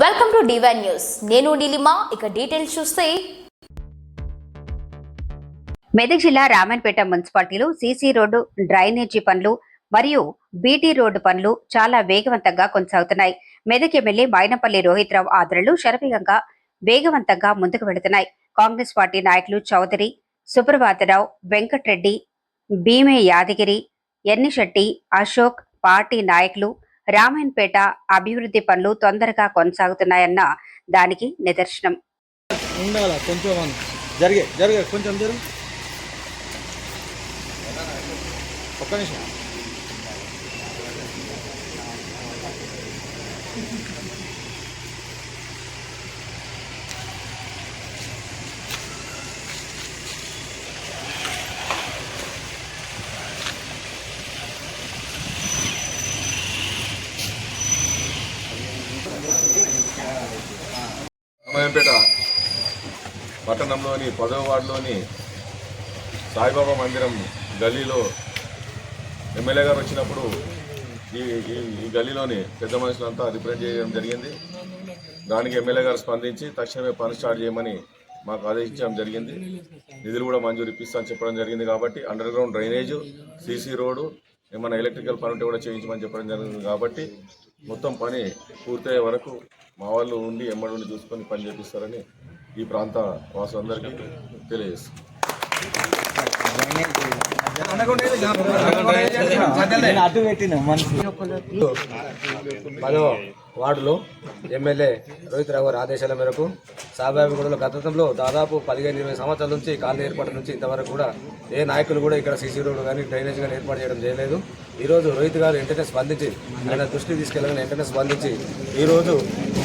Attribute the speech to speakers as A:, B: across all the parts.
A: Welcome to divine news నేను నీలిమా ఇక details చూస్తే.
B: మెదక్ జిల్లా రామన్పేట మున్సిపాలిటీలో సీసీ రోడ్డు డ్రైనేజీ పనులు మరియు బీటీ రోడ్డు పనులు చాలా వేగవంతంగా కొనసాగుతున్నాయి. మెదక్ ఎమ్మెల్యే మైనపల్లి రోహిత్ రావు ఆధ్వర్యంలో శరవేగంగా వేగవంతంగా ముందుకు వెళుతున్నాయి. కాంగ్రెస్ పార్టీ నాయకులు చౌదరి సుప్రభాతరావు వెంకట్రెడ్డి భీమే యాదగిరి ఎన్నిశెట్టి అశోక్ పార్టీ నాయకులు రామాయణపేట అభివృద్ధి పనులు తొందరగా కొనసాగుతున్నాయన్న దానికి నిదర్శనం.
C: జరిగే జరిగే కొంచెం జరుగు. ఒక్క నిమిషం.
D: రామాయంపేట పట్టణంలోని పదవ వార్డులోని సాయిబాబా మందిరం గల్లీలో ఎమ్మెల్యే గారు వచ్చినప్పుడు ఈ ఈ- గల్లీలోని పెద్ద మనుషులంతా రిప్రజెంట్ చేయడం జరిగింది. దానికి ఎమ్మెల్యే గారు స్పందించి తక్షణమే పని స్టార్ట్ చేయమని మాకు ఆదేశించడం జరిగింది. నిధులు కూడా మంజూరు ఇప్పిస్తామని చెప్పడం జరిగింది కాబట్టి underground drainage CC road ఏమైనా ఎలక్ట్రికల్ పని ఉంటే కూడా చేయించమని చెప్పడం జరిగింది కాబట్టి మొత్తం పని పూర్తయ్యే వరకు మా వాళ్ళు ఉండి ఎమ్మడి ఉండి చూసుకొని పని చేపిస్తారని ఈ ప్రాంత వాసులందరికీ
C: తెలియజేస్తుంది
E: పదో వార్డులో ఎమ్మెల్యే రోహిత్ రావు గారి ఆదేశాల మేరకు సాబాబిగూడలో గతంలో దాదాపు పదిహేను ఇరవై సంవత్సరాల నుంచి కాలనీ ఏర్పాటు నుంచి ఇంతవరకు కూడా ఏ నాయకులు కూడా ఇక్కడ సీసీ రోడ్డు కానీ డ్రైనేజ్ కానీ ఏర్పాటు చేయడం చేయలేదు. ఈరోజు రోహిత్ గారు వెంటనే స్పందించి ఆయన దృష్టికి తీసుకెళ్ళాలని వెంటనే స్పందించి ఈరోజు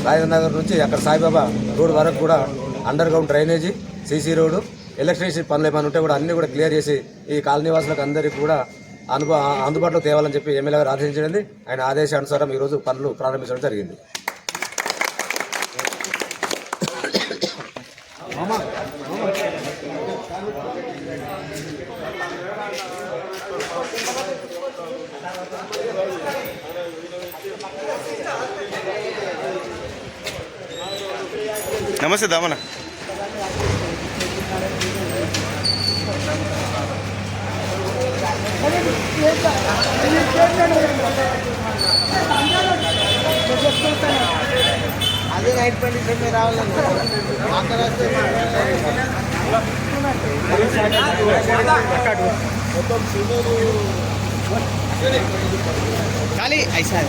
E: రాజేంద్ర నగర్ నుంచి అక్కడ సాయిబాబా రోడ్ వరకు కూడా underground drainage CC road electricity పనులు ఏమైనా ఉంటే కూడా అన్ని కూడా క్లియర్ చేసి ఈ కాలనీవాసులకు అందరికీ కూడా అనుభవ అందుబాటులో తేవాలని చెప్పి ఎమ్మెల్యే గారు ఆదేశించింది ఆయన ఆదేశానుసారం ఈరోజు పనులు ప్రారంభించడం జరిగింది.
F: నమస్తే దామన.
C: అదే నైట్ పండి మీరు రావాలని అక్కడ వస్తే ఖాళీ ఐసా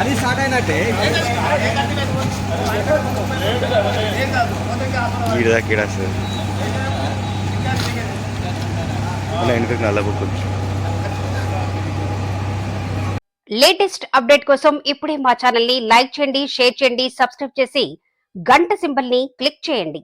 C: అది స్టార్ట్ అయినట్టే.
F: సార్. వెనుకకి నల్ల
B: లేటెస్ట్ అప్డేట్ కోసం ఇప్పుడే మా ఛానల్ని లైక్ చేయండి షేర్ చేయండి సబ్స్క్రైబ్ చేసి గంట సింబల్ని క్లిక్ చేయండి.